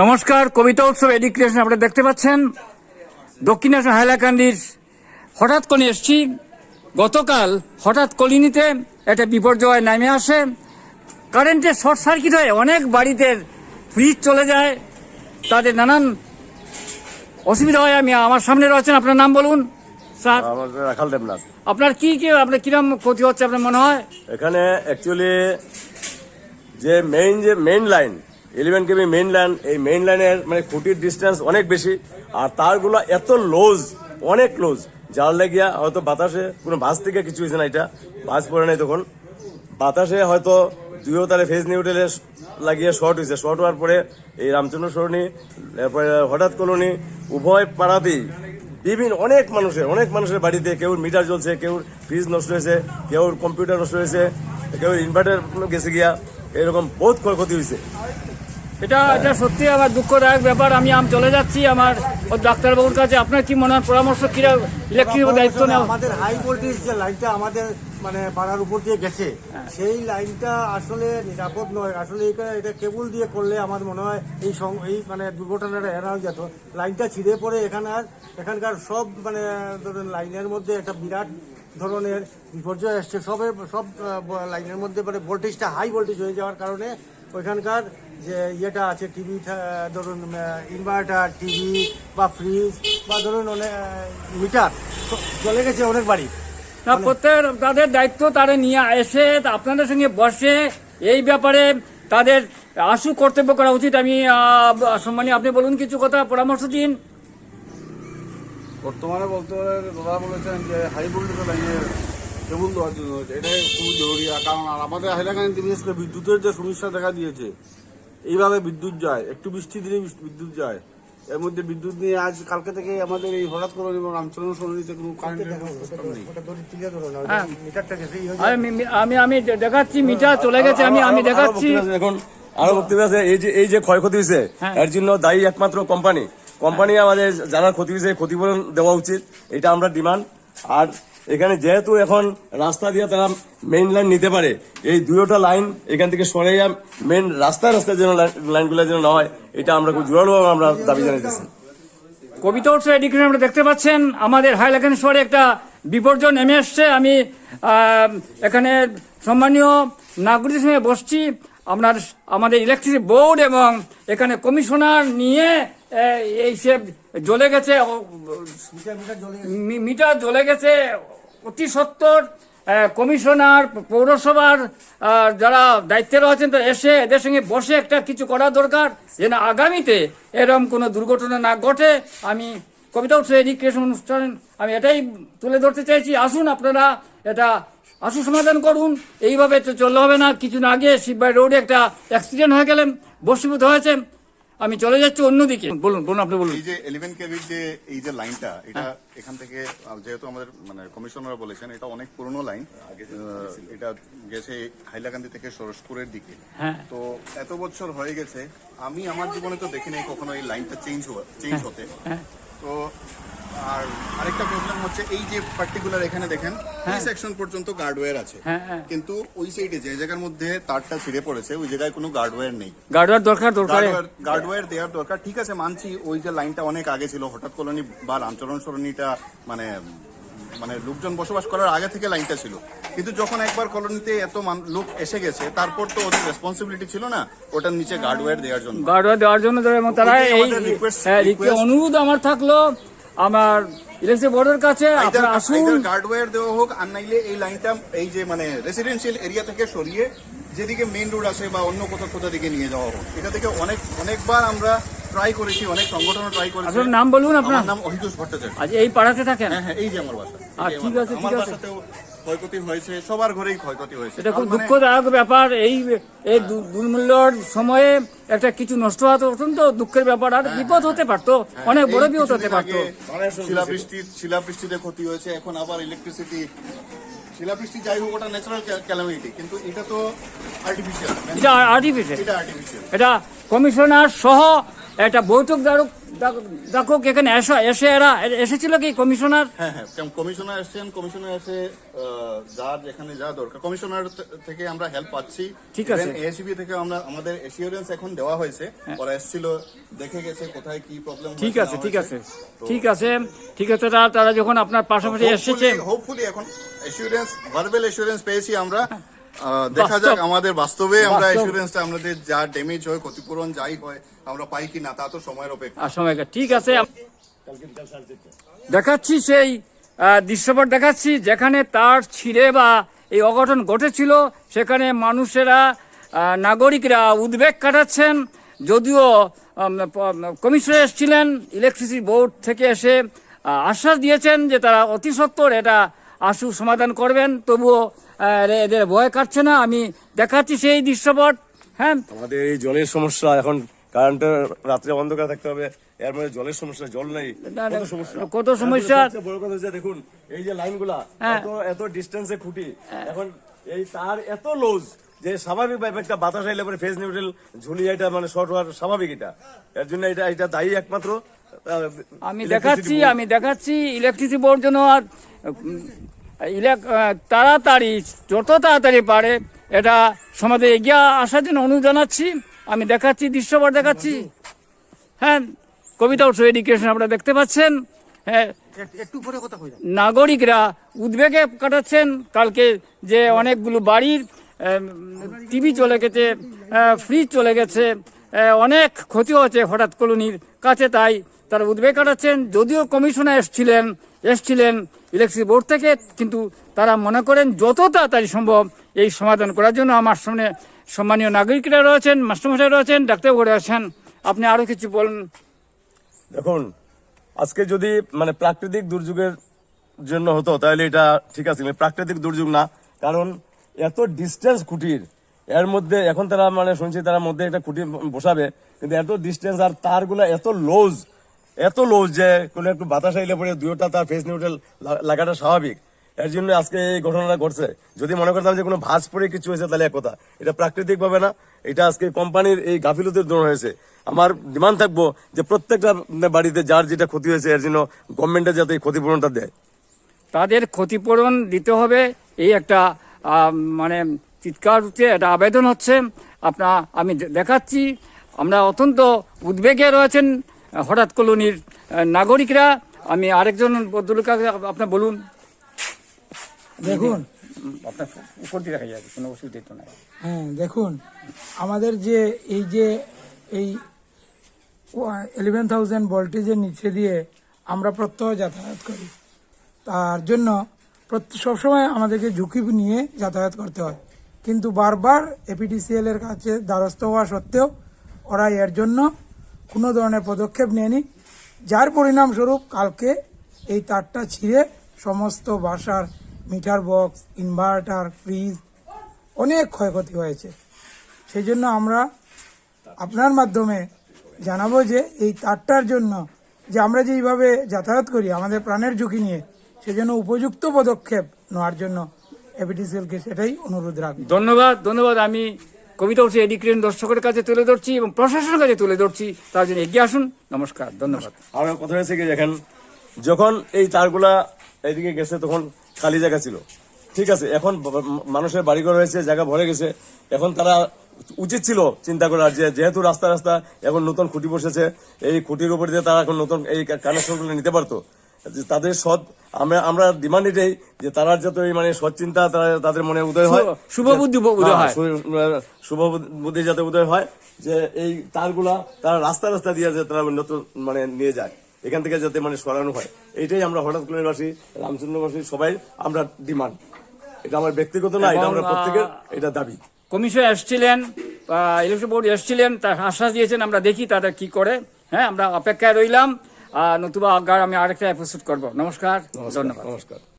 নমস্কার কবিতা উৎসব এডুকেশন আপনারা দেখতে পাচ্ছেন? দক্ষিণেশ্বর হাইলাকান্দির হঠাৎ করে এসছি। গতকাল হঠাৎ কলিনিতে একটা বিপর্যয় নামে আসে। কারেন্টের শর্ট সার্কিট হয়ে অনেক বাড়িতে ফ্রিজ চলে যায়। তাদের নানান অসুবিধা হয়। আমি আমার সামনে রয়েছেন আপনার নাম বলুন? স্যার। রাখাল দেবনাথ। আপনার কি কি আপনার কিরম ক্ষতি হচ্ছে আপনার মনে হয়? এখানে অ্যাকচুয়ালি যে মেইন যে main line eleven KV main line এই মেইন লাইনের মানে খুঁটির ডিস্টেন্স অনেক বেশি, আর তারগুলো এত লোজ অনেক লোজ যার লাগিয়া হয়তো বাতাসে, কোনো বাস থেকে কিছু হয়েছে না এটা বাস পড়ে নাই তখন। বাতাসে হয়তো দুইও তারে ফেজ নিউট্রেলে লাগিয়ে শর্ট হয়েছে। শর্ট হওয়ার পরে এই রামচন্দ্র সরণি তারপরে হঠাৎ কলোনি, উভয় পাড়াতেই বিভিন্ন অনেক মানুষের অনেক মানুষের বাড়িতে কেউ মিটার জ্বলছে কেউ ফ্রিজ নষ্ট হয়েছে কেউ কম্পিউটার নষ্ট হয়েছে কেউ ইনভার্টার গেছে গিয়া, এরকম বহুত ক্ষয়ক্ষতি হয়েছে। এটা এটা সত্যি আমার দুঃখদায়ক ব্যাপার। আমি আম চলে যাচ্ছি। আমার ডাক্তারবাবুর কাছে আপনার কি মনে হয় পরামর্শ কিরা ইলেকট্রিক দায়িত্ব নেওয়া? আমাদের হাই ভোল্টেজ যে লাইনটা আমাদের মানে পাড়ার উপর দিয়ে গেছে সেই লাইনটা আসলে নিরাপদ নয়। আসলে এটা এটা কেবল দিয়ে করলে আমার মনে হয় এই এই মানে দুর্ঘটনাটা এড়ানো যেত। লাইনটা ছিঁড়ে পড়ে এখানে আর এখানকার সব মানে ধরুন লাইনের মধ্যে একটা বিরাট ধরনের বিপর্যয় এসছে। সবে সব লাইনের মধ্যে মানে ভোল্টেজটা হাই ভোল্টেজ হয়ে যাওয়ার কারণে ওইখানকার যে ইয়েটা আছে টিভি ধরুন ইনভার্টার টিভি বা ফ্রিজ বা ধরুন অনেক মিটার চলে গেছে অনেক বাড়ি। না প্রত্যেক তাদের দায়িত্ব তারা নিয়ে এসে আপনাদের সঙ্গে বসে এই ব্যাপারে তাদের আশু কর্তব্য করা উচিত। আমি সম্মানীয় আপনি বলুন কিছু কথা পরামর্শ দিন। বর্তমানে বলতে পারে দাদা বলেছেন যে হাই ভোল্টেজের লাইনে কেবল দেওয়ার জন্য এটাই খুবই জরুরি। আর কারণ আর আমাদের হাইলাকান্দিতে বিশেষ করে বিদ্যুতের যে সমস্যা দেখা দিয়েছে এইভাবে বিদ্যুৎ যায় একটু বৃষ্টি দিলে বিদ্যুৎ যায়। এর মধ্যে বিদ্যুৎ নিয়ে আজ কালকে থেকে আমাদের এই হঠাৎ করে এবং রামচন্দ্র সরণিতে কোনো কারেন্টের হ্যাঁ। মিটারটা গেছে এই আমি আমি দেখাচ্ছি মিটার চলে গেছে আমি আমি দেখাচ্ছি। এখন আরও বক্তব্য আছে। এই যে এই যে ক্ষয়ক্ষতি হয়েছে হ্যাঁ। এর জন্য দায়ী একমাত্র কোম্পানি কোম্পানি আমাদের যারা ক্ষতি হয়েছে ক্ষতিপূরণ দেওয়া উচিত। এটা আমরা ডিমান্ড আর এখানে যেহেতু এখন রাস্তা দিয়ে তারা মেইন লাইন নিতে পারে, এই দুইটা লাইন এখান থেকে সরে মেইন রাস্তায় রাস্তায় যেন লাইনগুলো যেন না হয়, এটা আমরা খুব জোরালো আমরা দাবি জানাইতেছি। কবিতা উৎসব এডুকেশন আপনারা দেখতে পাচ্ছেন, আমাদের হাইলাকান্দি একটা বিপর্যয় নেমে এসছে আমি এখানে সম্মানীয় নাগরিকের সঙ্গে বসছি। আপনার, আমাদের ইলেকট্রিসিটি বোর্ড এবং এখানে কমিশনার নিয়ে এই সে জ্বলে গেছে মিটার জ্বলে গেছে। অতি সত্তর কমিশনার পৌরসভার যারা দায়িত্বে রয়েছেন তো এসে এদের সঙ্গে বসে একটা কিছু করা দরকার যেন আগামীতে এরকম কোনো দুর্ঘটনা না ঘটে। আমি কবিতা উৎসব এডুকেশন অনুষ্ঠান আমি এটাই তুলে ধরতে চাইছি। আসুন আপনারা এটা আশু সমাধান করুন। এইভাবে তো চললে হবে না। কিছুদিন আগে শিববাই রোডে একটা অ্যাক্সিডেন্ট হয়ে গেলেন বসীভূত হয়েছে আমি চলে যাচ্ছি অন্যদিকে। বলুন বলুন আপনি বলুন। এই যে ইলেভেন কেবির যে এই যে লাইনটা এটা এখান থেকে যেহেতু আমাদের মানে কমিশনার বলেছেন এটা অনেক পুরনো লাইন আহ, এটা গেছে হাইলাকান্দি থেকে সরসপুরের দিকে। হ্যাঁ। তো এত বছর হয়ে গেছে আমি আমার জীবনে তো দেখিনি কখনো এই লাইনটা চেঞ্জ চেঞ্জ হতে। তো আর আরেকটা প্রবলেম হচ্ছে এই যে পার্টিকুলার এখানে দেখেন এই সেকশন পর্যন্ত গার্ডওয়্যার আছে। হ্যাঁ, হ্যাঁ। কিন্তু ওই সাইডে যে জায়গার মধ্যে তারটা ছিঁড়ে পড়েছে ওই জায়গায় কোনো গার্ডওয়্যার নেই। গার্ডওয়ার দরকার দরকার। গার্ডওয়্যার দেওয়ার দরকার। ঠিক আছে মানছি ওই যে লাইনটা অনেক আগে ছিল হঠাৎ কলোনি বা রামচরণ সরণিটা মানে মানে লোকজন বসবাস করার আগে থেকে লাইনটা ছিল। কিন্তু যখন একবার কলোনিতে এত লোক এসে গেছে তারপর তো ওদের রেসপন্সিবিলিটি ছিল না ওটার নিচে গার্ডওয়্যার দেওয়ার জন্য। গার্ডওয়ার দেওয়ার জন্য তারা এই হ্যাঁ। অনুরোধ আমার থাকল আমার ইলেকট্রিক বোর্ডের কাছে আপনারা আসুন। গার্ডওয়্যার দেওয়া হোক আর নাইলে এই লাইনটা এই যে মানে রেসিডেন্সিয়াল এরিয়া থেকে সরিয়ে যেদিকে মেইন রোড আছে বা অন্য কোথাও কোথাও দিকে নিয়ে যাওয়া হোক। এটা থেকে অনেক অনেকবার আমরা ট্রাই করেছি অনেক সংগঠন ট্রাই করেছি। আপনার নাম বলুন আপনার। নাম ভট্টাচার্য। আজ এই পাড়াতে থাকেন? হ্যাঁ হ্যাঁ এই যে আমার বাসা আর ঠিক আছে, ঠিক আছে। ক্ষয়ক্ষতি হয়েছে সবার ঘরেই ক্ষয়ক্ষতি হয়েছে। এটা খুব মানে- দুঃখদায়ক ব্যাপার এই এই দুর্মূল্যর সময়ে একটা কিছু নষ্ট হওয়া তো অত্যন্ত দুঃখের ব্যাপার আর বিপদ হতে পারতো অনেক বড় হ্যাঁ, বিপদ হতে পারতো। শিলাবৃষ্টি শিলাবৃষ্টিতে ক্ষতি হয়েছে এখন আবার ইলেকট্রিসিটি শিলাবৃষ্টি যাই হোক ওটা ন্যাচারাল ক্যালামিটি কিন্তু এটা তো আর্টিফিশিয়াল এটা আর্টিফিশিয়াল এটা আর্টিফিশিয়াল এটা কমিশনার সহ একটা বৈঠক দ্বারক দেখো এখানে এসো এসে এরা এসেছিল কি কমিশনার? হ্যাঁ হ্যাঁ কমিশনার এসছেন কমিশনার এসে যার যেখানে যা দরকার। কমিশনার থেকে আমরা হেল্প পাচ্ছি। ঠিক আছে। এসিবি থেকে আমরা আমাদের এসিওরেন্স এখন দেওয়া হয়েছে। ওরা এসেছিল দেখে গেছে কোথায় কি প্রবলেম ঠিক আছে ঠিক আছে। ঠিক আছে ঠিক আছে তারা তারা যখন আপনার পাশাপাশি এসেছে হোপফুলি এখন এসিওরেন্স ভার্বেল এসিওরেন্স পেয়েছি আমরা। আহ, দেখা যাক আমাদের বাস্তবে আমরা এসিওরেন্সটা আমাদের যা ড্যামেজ হয় ক্ষতিপূরণ যাই হয় আমরা পাই কি না তা তো সময়ের অপেক্ষা। সময় ঠিক আছে দেখাচ্ছি সেই দৃশ্যপট দেখাচ্ছি যেখানে তার ছিঁড়ে বা এই অঘটন ঘটেছিল সেখানে মানুষেরা নাগরিকরা উদ্বেগ কাটাচ্ছেন। যদিও কমিশনার এসেছিলেন ইলেকট্রিসিটি বোর্ড থেকে এসে আশ্বাস দিয়েছেন যে তারা অতি সত্বর এটা আশু সমাধান করবেন তবুও এদের ভয় কাটছে না আমি দেখাচ্ছি সেই দৃশ্যপট হ্যাঁ। আমাদের এই জলের সমস্যা এখন কারেন্টের রাত্রে অন্ধকার থাকতে হবে এর মধ্যে জলের সমস্যা জল নেই। কত সমস্যা? কত সমস্যা। বড় কথা হচ্ছে দেখুন এই যে লাইনগুলা হ্যাঁ। এত এত ডিস্টেন্সে খুঁটি। এখন এই তার এত লোজ যে স্বাভাবিক ভাবে একটা বাতাস আইলে পরে নিউট্রাল ঝুলিয়ে এটা মানে শর্ট হওয়ার স্বাভাবিক এটা। এর জন্য এটা এটা দায়ী একমাত্র। আমি দেখাচ্ছি আমি দেখাচ্ছি ইলেকট্রিসিটি বোর্ড যেন আর ইলেক- তাড়াতাড়ি যত তাড়াতাড়ি পারে এটা সমাজে এগিয়ে আসার জন্য অনুরোধ জানাচ্ছি। আমি দেখাচ্ছি দৃশ্যপট দেখাচ্ছি। হ্যাঁ কবিতা উৎসব এডুকেশন আপনারা দেখতে পাচ্ছেন। হ্যাঁ এক- একটু পরে কথা কই নাগরিকরা উদ্বেগে কাটাচ্ছেন। কালকে যে অনেকগুলো বাড়ির টিভি চলে গেছে ফ্রিজ চলে গেছে অনেক ক্ষতি হচ্ছে হঠাৎ কলোনির কাছে তাই তারা উদ্বেগ কাটাচ্ছেন, যদিও কমিশনার এসছিলেন এসছিলেন ইলেকট্রিক বোর্ড থেকে, কিন্তু তারা মনে করেন যত তাড়াতাড়ি সম্ভব এই সমাধান করার জন্য আমার সামনে সম্মানীয় নাগরিকরা রয়েছেন, মাস্টারমশাই রয়েছেন ডাক্তারবাবু রয়েছেন। আপনি আরও কিছু বলুন। দেখুন, আজকে যদি মানে প্রাকৃতিক দুর্যোগের জন্য হতো, তাহলে এটা ঠিক আছে প্রাকৃতিক দুর্যোগ না, কারণ এত ডিস্টেন্স খুঁটির এর মধ্যে এখন তারা মানে শুনছি তারা মধ্যে একটা খুঁটি বসাবে, কিন্তু এত ডিস্টেন্স আর তারগুলো এত লোজ এত লোজ যে কোনো একটু বাতাস আইলে পরে দুইটা তার ফেস নিউট্রাল লাগাটা স্বাভাবিক। এর জন্য আজকে এই ঘটনাটা ঘটছে। যদি মনে করতাম যে কোনো ভাঁজ পরে কিছু হয়েছে, তাহলে এক কথা এটা প্রাকৃতিক ভাবে না, এটা আজকে কোম্পানির এই গাফিলতির জন্য হয়েছে। আমার ডিমান্ড থাকব যে প্রত্যেকটা বাড়িতে যার যেটা ক্ষতি হয়েছে, এর জন্য গভর্নমেন্টের যাতে ক্ষতিপূরণটা দেয়। তাদের ক্ষতিপূরণ দিতে হবে, এই একটা মানে চিৎকার উঠছে একটা আবেদন হচ্ছে। আপনার আমি দেখাচ্ছি। আমরা অত্যন্ত উদ্বেগে রয়েছেন হঠাৎ কলোনির নাগরিকরা আমি আরেকজন ভদ্রলোককে আপনার বলুন। দেখুন। আপনার উপর দিয়ে দেখা যাবে কোনো অসুবিধা তো নাই। হ্যাঁ দেখুন আমাদের যে এই যে এই ইলেভেন থাউজেন্ড ভোল্টেজের নিচে দিয়ে আমরা প্রত্যহ যাতায়াত করি তার জন্য সবসময় আমাদেরকে ঝুঁকি নিয়ে যাতায়াত করতে হয়। কিন্তু বারবার এপিডিসিএল এর কাছে দ্বারস্থ হওয়া সত্ত্বেও ওরা এর জন্য কোনো ধরনের পদক্ষেপ নেয়নি। যার পরিণামস্বরূপ কালকে এই তারটা ছিঁড়ে সমস্ত বাসার মিটার বক্স, ইনভার্টার, ফ্রিজ অনেক ক্ষয়ক্ষতি হয়েছে। সেই জন্য আমরা আপনার মাধ্যমে জানাব যে এই তারটার জন্য যে আমরা যেইভাবে যাতায়াত করি, আমাদের প্রাণের ঝুঁকি নিয়ে, সেজন্য উপযুক্ত পদক্ষেপ নেওয়ার জন্য এপিটিসিএলকে সেটাই অনুরোধ রাখব। ধন্যবাদ ধন্যবাদ। আমি কবিতা উঠছে এডিক্রেন দর্শকের কাছে তুলে ধরছি এবং প্রশাসনের কাছে তুলে ধরছি। তার জন্য এগিয়ে আসুন। নমস্কার, ধন্যবাদ। আর কথা হয়েছে কি, দেখেন, যখন এই তারগুলা এইদিকে গেছে, তখন খালি জায়গা ছিল। ঠিক আছে, এখন মানুষের বাড়িঘর হয়েছে, জায়গা ভরে গেছে। এখন তারা উচিত ছিল চিন্তা করার যে, যেহেতু রাস্তা রাস্তা এখন নতুন খুঁটি বসেছে, এই খুঁটির উপর দিয়ে তারা এখন নতুন এই কানেকশনগুলো নিতে পারতো। যে তাদের সৎ আমরা আমরা ডিমান্ড এটাই যে তারা যত মানে সৎ চিন্তা তারা- তাদের মনে উদয় হয়। শুভ- বুদ্ধি উদয় হয়। শুভ বুদ্ধি যাতে উদয় হয় যে এই তারগুলা তারা রাস্তা রাস্তা দিয়ে যাতে তারা নতুন মানে নিয়ে যায় এখান থেকে যাতে মানে সরানো হয়। এইটাই আমরা হঠাৎ করে বাসী রামচন্দ্রবাসী সবাই আমরা ডিমান্ড এটা আমার ব্যক্তিগত না এটা আমরা প্রত্যেকের এটা দাবি। কমিশন এসছিলেন ইলেকশন বোর্ড এসছিলেন তার আশ্বাস দিয়েছেন আমরা দেখি তারা কি করে। হ্যাঁ আমরা অপেক্ষায় রইলাম। নতুবা আমি আরেকটা এপিসোড করব। নমস্কার ধন্যবাদ। নমস্কার।